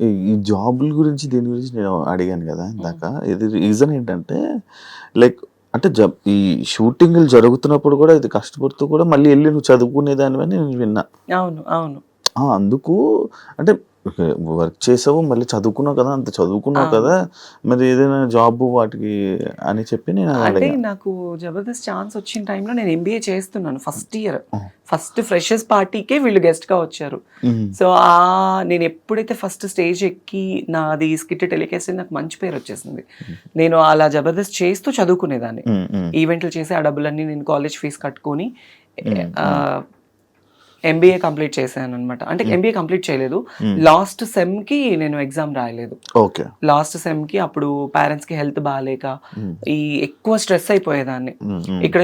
ఈ- జాబుల గురించి దీని గురించి నేను అడిగాను కదా ఇందాక. ఇది రీజన్ ఏంటంటే లైక్ అంటే జబ్ ఈ షూటింగ్లు జరుగుతున్నప్పుడు కూడా ఇది కష్టపడుతూ కూడా మళ్ళీ వెళ్ళి నువ్వు చదువుకునేదానివని నేను విన్నా. అవును అవును. అందుకు అంటే వర్క్ చేసావు మళ్ళీ చదువుకున్నావు కదా అంత చదువుకున్నావు. కదా మరి ఏదైనా జాబ్ వాటికి అని చెప్పి నేను అంటే నాకు జబర్దస్త్ ఛాన్స్ వచ్చిన టైంలో నేను ఎంబీఏ చేస్తున్నాను ఫస్ట్ ఇయర్. ఫస్ట్ ఫ్రెషర్స్ పార్టీకే వీళ్ళు గెస్ట్గా వచ్చారు. సో ఆ నేను ఎప్పుడైతే ఫస్ట్ స్టేజ్ ఎక్కి నాది స్కిట్ టెలికాస్ట్ నాకు మంచి పేరు వచ్చేసింది. నేను అలా జబర్దస్త్ చేస్తూ చదువుకునేదాన్ని. ఈవెంట్లు చేసి ఆ డబ్బులన్నీ నేను కాలేజ్ ఫీజు కట్టుకొని ఎంబీఏ కంప్లీట్ చేశాను అనమాట అంటే ఎంబీఏ కంప్లీట్ చేయలేదు. లాస్ట్ సెమ్కి నేను ఎగ్జామ్ రాయలేదు. ఓకే లాస్ట్ సెమ్కి అప్పుడు పేరెంట్స్కి హెల్త్ బాగాలేక ఉమ్, ఈ ఎక్కువ స్ట్రెస్ అయిపోయేదాన్ని. ఇక్కడ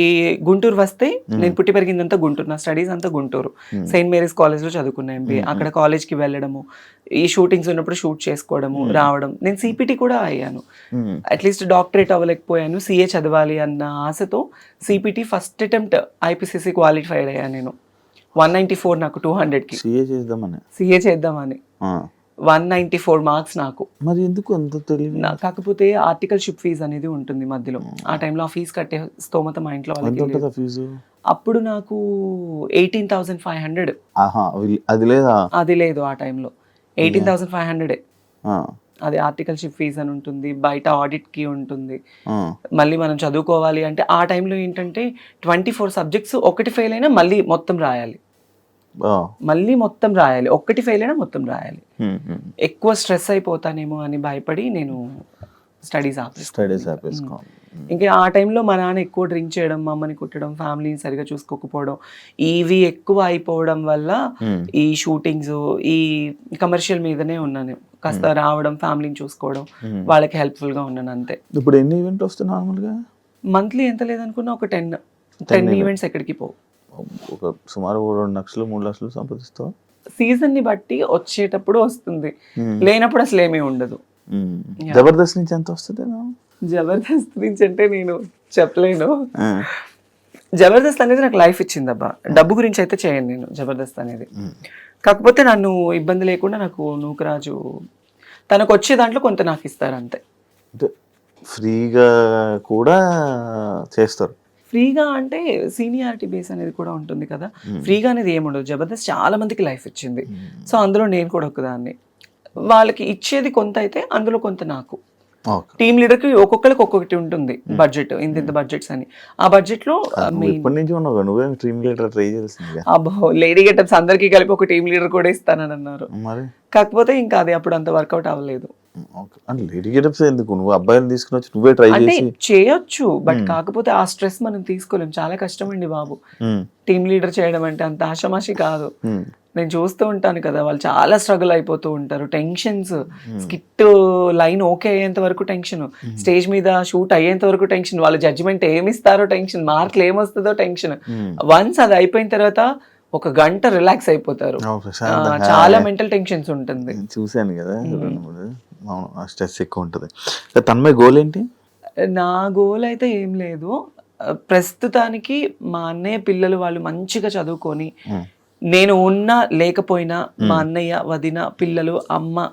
ఈ గుంటూరు వస్తే నేను పుట్టి పెరిగిందంతా గుంటూరు. నా స్టడీస్ అంతా గుంటూరు. Hmm. సెయింట్ మేరీస్ కాలేజ్లో చదువుకున్నా ఎంబీఏ అక్కడ కాలేజ్కి వెళ్ళడము ఈ షూటింగ్స్ ఉన్నప్పుడు షూట్ చేసుకోవడము రావడం. నేను సిపిటి కూడా అయ్యాను. At least doctorate అవ్వలేకపోయాను. సిఏ చదవాలి అన్న ఆశతో CPT first attempt IPCC qualified అయ్యాను నేను. వన్ నైంటీ ఫోర్ నాకు టూ హండ్రెడ్కి. సిఏ చేద్దామని. సిఏ చేద్దామని. వన్ నైంటీ ఫోర్ మార్క్స్ నాకు. మరి ఎందుకు అంత తెలివి? నా- కాకపోతే ఆర్టికల్షిప్ ఫీజ్ అనేది ఉంటుంది మధ్యలో. ఆ. టైంలో ఆ ఫీజు కట్టే స్తోమత మా ఇంట్లో వాళ్ళకి ఫీజు? అప్పుడు నాకు ఎయిటీన్ థౌసండ్ ఫైవ్ హండ్రెడ్. అది లేదా? అది లేదు ఆ టైంలో. ఎయిటీన్ థౌసండ్ ఫైవ్ హండ్రెడే. అది ఆర్టికల్షిప్ ఫీజ్ అని ఉంటుంది బయట audit కి ఉంటుంది. మళ్ళీ మనం చదువుకోవాలి అంటే ఆ టైంలో ఏంటంటే ట్వంటీ ఫోర్ సబ్జెక్ట్స్ ఒకటి ఫెయిల్ అయినా మళ్ళీ మొత్తం రాయాలి. మళ్ళీ మొత్తం రాయాలి. ఒక్కటి ఫెయిల్ అయినా మొత్తం రాయాలి. ఎక్కువ స్ట్రెస్ అయిపోతానేమో అని భయపడి నేను స్టడీస్ స్టడీస్ ఆపేసుకోవాలి ఇంకా ఆ టైంలో మా నాన్న ఎక్కువ డ్రింక్ చేయడం మా అమ్మని కుట్టడం ఫ్యామిలీని సరిగా చూసుకోకపోవడం ఇవి ఎక్కువ అయిపోవడం వల్ల ఈ షూటింగ్స్ ఈ కమర్షియల్ మీదనే ఉన్నాను. కాస్త రావడం ఫ్యామిలీని చూసుకోవడం ఉమ్. వాళ్ళకి helpful గా ఉన్నాను అంతే. ఇప్పుడు ఎన్ని ఈవెంట్ వస్తాయి నార్మల్గా? మంత్లీ ఎంత లేదనుకున్నా ఒక టెన్. Ten events. ఎక్కడికి పోవు. ఒక సుమారు రెండు లక్షలు మూడు లక్షలు సంపాదిస్తావు? సీజన్ని బట్టి వచ్చేటప్పుడు వస్తుంది. ఉమ్, లేనప్పుడు అసలు ఏమీ ఉండదు. జబర్దస్త్ నుంచి ఎంత వస్తుంది జబర్దస్త్ నుంచి అంటే నేను చెప్పలేను. జబర్దస్త్ అనేది నాకు లైఫ్ ఇచ్చింది అబ్బా. డబ్బు గురించి అయితే చేయను నేను జబర్దస్త్ అనేది. కాకపోతే నన్ను ఇబ్బంది లేకుండా నాకు నూకరాజు తనకు వచ్చే దాంట్లో కొంత నాకు ఇస్తారు అంతే. ఫ్రీగా కూడా చేస్తారు. ఫ్రీగా అంటే సీనియారిటీ బేస్ అనేది కూడా ఉంటుంది కదా. ఫ్రీగా అనేది ఏముండదు. జబర్దస్త్ చాలా మందికి లైఫ్ ఇచ్చింది. సో అందులో నేను కూడా ఒకదాన్ని. వాళ్ళకి ఇచ్చేది కొంత అయితే అందులో కొంత నాకు. టీమ్ లీడర్కి ఒక్కొక్కరికి ఒక్కొక్కటి ఉంటుంది బడ్జెట్ ఇంత ఇంత బడ్జెట్స్ అని. ఆ ఇప్పటి నుంచి ఉన్నావు నువ్వే డ్రీమ్ లీడర్ ట్రై అబ్బో లేడీ గెటప్స్ అందరికీ కలిపి ఒక టీమ్ లీడర్ కూడా ఇస్తానని అన్నారు. కాకపోతే ఇంకా అది అప్పుడు అంత వర్కౌట్ అవ్వలేదు. లేడీ గెటప్స్ ఎందుకు? నువ్వు అబ్బాయిని తీసుకుని వచ్చి నువ్వే ట్రై అంటే చేసి చేయొచ్చు బట్ కాకపోతే ఆ స్ట్రెస్ మనం తీసుకోలేం. చాలా కష్టం అండి బాబు టీమ్ లీడర్ చేయడం అంటే అంత ఆషమాషి కాదు. నేను చూస్తూ ఉంటాను కదా వాళ్ళు చాలా స్ట్రగుల్ అయిపోతూ ఉంటారు. టెన్షన్స్ స్కిట్ లైన్ ఓకే అయ్యేంత వరకు టెన్షన్. స్టేజ్ మీద షూట్ అయ్యేంత వరకు టెన్షన్. వాళ్ళ జడ్జిమెంట్ ఏమి ఇస్తారో టెన్షన్. మార్కులు ఏమొస్తుందో టెన్షన్. వన్స్ అది అయిపోయిన తర్వాత ఒక గంట రిలాక్స్ అయిపోతారు. చాలా మెంటల్ టెన్షన్స్ ఉంటుంది. చూశాను కదా. అవును స్ట్రెస్ ఎక్కువ ఉంటుంది. తన్మయ గోల్ ఏంటి? నా గోల్ అయితే ఏం లేదు. ప్రస్తుతానికి మా అన్నయ్య పిల్లలు వాళ్ళు మంచిగా చదువుకొని నేను ఉన్నా లేకపోయినా మా అన్నయ్య వదిన పిల్లలు అమ్మ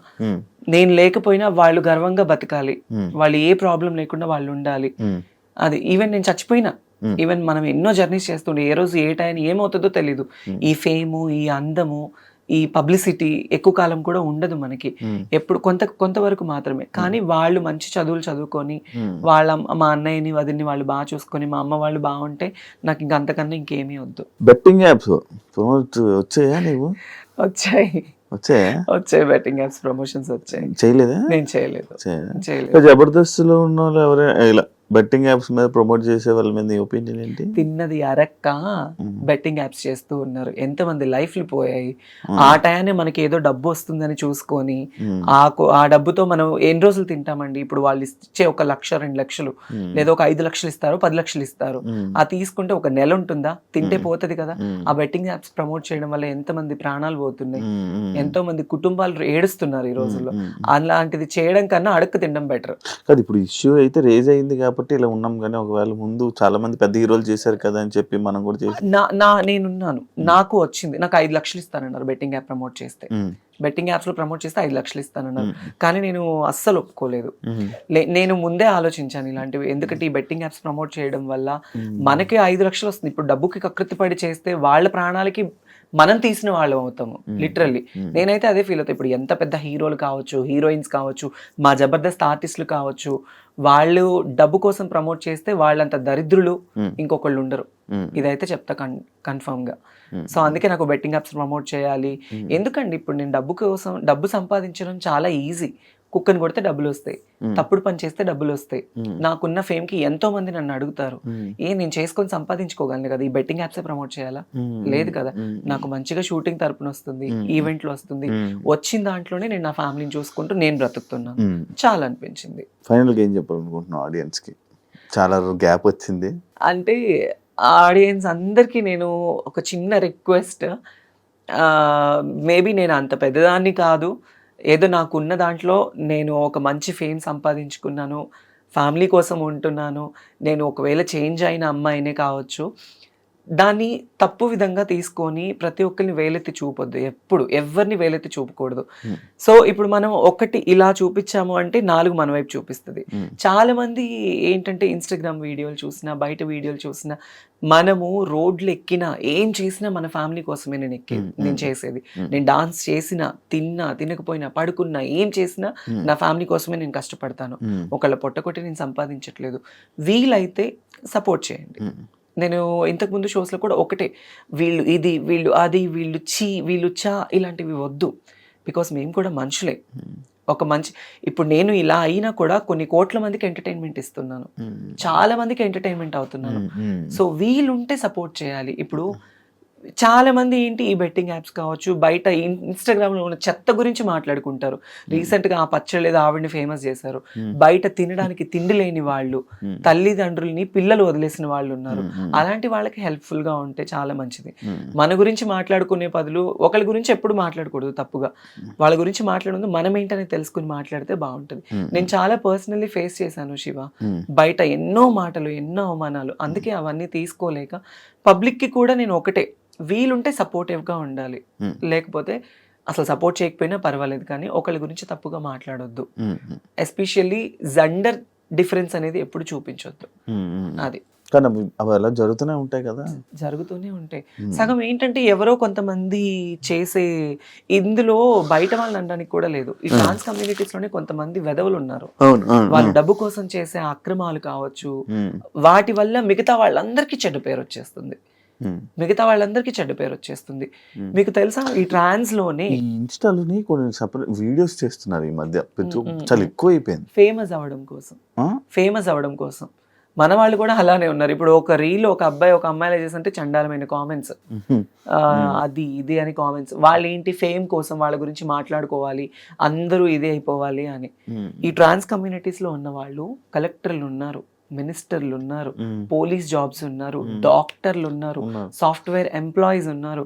నేను లేకపోయినా వాళ్ళు గర్వంగా బతకాలి. ఉమ్, వాళ్ళు ఏ ప్రాబ్లం లేకుండా వాళ్ళు ఉండాలి. ఉమ్, అది ఈవెన్ నేను చచ్చిపోయినా. Hmm. ఈవెన్ మనం ఎన్నో జర్నీస్ చేస్తుండే. ఏ రోజు ఏ టైం ఏమవుతుందో తెలీదు. ఈ ఫేము ఈ అందము ఈ పబ్లిసిటీ ఎక్కువ కాలం కూడా ఉండదు మనకి. ఎప్పుడు కొంత కొంతవరకు మాత్రమే. కానీ వాళ్ళు మంచి చదువులు చదువుకొని. వాళ్ళ మా అన్నయ్యని వదిన్ని వాళ్ళు బాగా చూసుకొని మా అమ్మ వాళ్ళు బాగుంటే నాకు ఇంక అంతకన్నా ఇంకేమీ వద్దు. బెట్టింగ్ యాప్స్ వచ్చాయా నీవు? వచ్చాయి. వచ్చాయా? వచ్చాయి బెట్టింగ్ యాప్స్ ప్రమోషన్స్ వచ్చాయి. చేయలేదా? నేను చేయలేదు. చేయలేదా? చేయలేదు. జబర్దస్త్లో ఉన్న వాళ్ళు ఎవరైనా ఇలా బెట్టింగ్ యాప్స్ మీద ప్రమోట్ చేసే వాళ్ళ మీద ఒపీనియన్ ఏంటి? తిన్నది అరక్క బెట్టింగ్ యాప్స్ చేస్తూ ఉన్నారు. ఎంతమంది లైఫ్లు పోయాయి. ఆ టయాన్ని మనకి ఏదో డబ్బు వస్తుందని చూసుకొని ఆ ఆ డబ్బుతో మనం ఎన్ని రోజులు తింటామండి? ఇప్పుడు వాళ్ళు ఇచ్చే ఒక లక్ష రెండు లక్షలు లేదా ఒక ఐదు లక్షలు ఇస్తారు పది లక్షలు ఇస్తారు. ఆ తీసుకుంటే ఒక నెల ఉంటుందా? తింటే పోతది కదా. ఆ బెట్టింగ్ యాప్స్ ప్రమోట్ చేయడం వల్ల ఎంతమంది ప్రాణాలు పోతున్నాయి? ఎంతో మంది కుటుంబాలు ఏడుస్తున్నారు ఈ రోజుల్లో. అలాంటిది చేయడం కన్నా అడక్కు తినడం బెటర్. కాదు ఇప్పుడు ఇష్యూ అయితే రేజ్ అయింది కాబట్టి ఇలా ఉన్నాం కానీ ఒకవేళ ముందు చాలా మంది పెద్ద హీరోలు చేశారు కదా అని చెప్పి మనం కూడా చేసి నా నా నేనున్నాను. నాకు వచ్చింది. నాకు ఐదు లక్షలు ఇస్తానన్నారు బెట్టింగ్ యాప్ ప్రమోట్ చేస్తే. బెట్టింగ్ యాప్స్లో ప్రమోట్ చేస్తే ఐదు లక్షలు ఇస్తానన్నారు. కానీ నేను అస్సలు ఒప్పుకోలేదు. నేను ముందే ఆలోచించాను ఇలాంటివి. ఎందుకంటే ఈ బెట్టింగ్ యాప్స్ ప్రమోట్ చేయడం వల్ల మనకి ఐదు లక్షలు వస్తుంది. ఇప్పుడు డబ్బుకి కకృతి పడి చేస్తే వాళ్ళ ప్రాణాలకి మనం తీసిన వాళ్ళం అవుతాము లిటరల్లీ నేనైతే అదే ఫీల్ అవుతాను ఇప్పుడు ఎంత పెద్ద హీరోలు కావచ్చు హీరోయిన్స్ కావచ్చు మా జబర్దస్త్ ఆర్టిస్టులు కావచ్చు వాళ్ళు డబ్బు కోసం ప్రమోట్ చేస్తే వాళ్ళంత దరిద్రులు ఇంకొకళ్ళు ఉండరు. ఇదైతే చెప్తా కన్ కన్ఫర్మ్గా. సో అందుకే నాకు బెట్టింగ్ యాప్స్ ప్రమోట్ చేయాలి. ఎందుకండి ఇప్పుడు నేను డబ్బు కోసం డబ్బు సంపాదించడం చాలా ఈజీ కుక్కని కొడితే డబ్బులు వస్తాయి. తప్పుడు పని చేస్తే డబ్బులు వస్తాయి. నాకున్న ఫేమ్కి ఎంతో మంది నన్ను అడుగుతారు. ఏ నేను చేసుకొని సంపాదించుకోగలను కదా? ఈ బెట్టింగ్ యాప్సే ప్రమోట్ చేయాలా? లేదు కదా. నాకు మంచిగా షూటింగ్ తరపున వస్తుంది ఈవెంట్లు వస్తుంది. వచ్చిన దాంట్లోనే నేను నా ఫ్యామిలీని చూసుకుంటూ నేను బ్రతుకుతున్నాను. చాలా అనిపించింది. ఫైనల్గా ఏం చెప్పాలనుకుంటున్నావు ఆడియన్స్కి? చాలా గ్యాప్ వచ్చింది. అంటే ఆడియన్స్ అందరికీ నేను ఒక చిన్న రిక్వెస్ట్ మేబీ నేను అంత పెద్దదాన్ని కాదు ఏదో నాకున్న దాంట్లో నేను ఒక మంచి ఫేమ్ సంపాదించుకున్నాను ఫ్యామిలీ కోసం ఉంటున్నాను నేను ఒకవేళ చేంజ్ అయిన అమ్మాయినే కావచ్చు. దాన్ని తప్పు విధంగా తీసుకొని ప్రతి ఒక్కరిని వేలెత్తి చూపొద్దు. ఎప్పుడు ఎవరిని వేలెత్తి చూపకూడదు. సో ఇప్పుడు మనం ఒకటి ఇలా చూపించాము అంటే నాలుగు మన వైపు చూపిస్తుంది. చాలా మంది ఏంటంటే ఇన్స్టాగ్రామ్ వీడియోలు చూసినా బయట వీడియోలు చూసినా మనము రోడ్లు ఎక్కినా ఏం చేసినా మన ఫ్యామిలీ కోసమే నేను ఎక్కి నేను చేసేది. నేను డాన్స్ చేసినా తిన్నా తినకపోయినా పడుకున్నా ఏం చేసినా నా ఫ్యామిలీ కోసమే నేను కష్టపడతాను. ఒకళ్ళ పొట్టకొట్టి నేను సంపాదించట్లేదు. వీలైతే సపోర్ట్ చేయండి. నేను ఇంతకు ముందు షోస్లో కూడా ఒకటే వీళ్ళు ఇది వీళ్ళు అది వీళ్ళు చీ వీళ్ళు చా ఇలాంటివి వద్దు. బికాస్ మేము కూడా మనుషులే. ఒక మంచి ఇప్పుడు నేను ఇలా అయినా కూడా కొన్ని కోట్ల మందికి ఎంటర్టైన్మెంట్ ఇస్తున్నాను. చాలా మందికి ఎంటర్టైన్మెంట్ అవుతున్నాను. సో వీలుంటే సపోర్ట్ చేయాలి. ఇప్పుడు చాలా మంది ఏంటి ఈ బెట్టింగ్ యాప్స్ కావచ్చు బయట ఇన్స్టాగ్రామ్లో ఉన్న చెత్త గురించి మాట్లాడుకుంటారు. రీసెంట్గా ఆ పచ్చడి లేదా ఆవిడని ఫేమస్ చేశారు. బయట తినడానికి తిండి లేని వాళ్ళు తల్లిదండ్రుల్ని పిల్లలు వదిలేసిన వాళ్ళు ఉన్నారు. అలాంటి వాళ్ళకి హెల్ప్ఫుల్గా ఉంటే చాలా మంచిది. మన గురించి మాట్లాడుకునే బదులు ఒకరి గురించి ఎప్పుడు మాట్లాడకూడదు తప్పుగా. వాళ్ళ గురించి మాట్లాడదు మనం ఏంటనే తెలుసుకుని మాట్లాడితే బాగుంటుంది. నేను చాలా పర్సనల్లీ ఫేస్ చేశాను శివ. బయట ఎన్నో మాటలు ఎన్నో అవమానాలు అందుకే అవన్నీ తీసుకోలేక పబ్లిక్కి కూడా నేను ఒకటే వీలుంటే supportive గా ఉండాలి లేకపోతే అసలు సపోర్ట్ చేయకపోయినా పర్వాలేదు కానీ ఒకళ్ళ గురించి తప్పుగా మాట్లాడొద్దు. ఎస్పెషల్లీ జండర్ డిఫరెన్స్ అనేది ఎప్పుడు చూపించొద్దు. అది. కానీ అవి అలా జరుగుతూనే ఉంటాయి కదా. జరుగుతూనే ఉంటాయి. సగం ఏంటంటే ఎవరో కొంతమంది చేసే ఇందులో బయట వాళ్ళని అనడానికి కూడా లేదు. ఈ ట్రాన్స్ కమ్యూనిటీస్లోనే కొంతమంది వెధవులు ఉన్నారు. వాళ్ళు డబ్బు కోసం చేసే అక్రమాలు కావచ్చు వాటి వల్ల మిగతా వాళ్ళందరికీ చెడ్డ పేరు వచ్చేస్తుంది. మిగతా వాళ్ళందరికీ చెడ్డ పేరు వచ్చేస్తుంది. మీకు తెలుసా ఈ ట్రాన్స్లోనే ఇన్స్టాలోని కొన్ని సపరేట్ వీడియోస్ చేస్తున్నారు ఈ మధ్య. చాలా ఎక్కువ అయిపోయింది ఫేమస్ అవ్వడం కోసం? ఫేమస్ అవ్వడం కోసం. మన వాళ్ళు కూడా అలానే ఉన్నారు ఇప్పుడు ఒక రీల్ ఒక అబ్బాయి ఒక అమ్మాయిలా చేస్తుంటే చండాలమైన కామెంట్స్. అది ఇది అని కామెంట్స్ వాళ్ళు ఏంటి ఫేమ్ కోసం వాళ్ళ గురించి మాట్లాడుకోవాలి అందరూ ఇదే అయిపోవాలి అని. ఈ ట్రాన్స్ కమ్యూనిటీస్లో ఉన్న వాళ్ళు కలెక్టర్లు ఉన్నారు మినిస్టర్లు ఉన్నారు. పోలీస్ జాబ్స్ ఉన్నారు డాక్టర్లు ఉన్నారు. సాఫ్ట్వేర్ ఎంప్లాయీస్ ఉన్నారు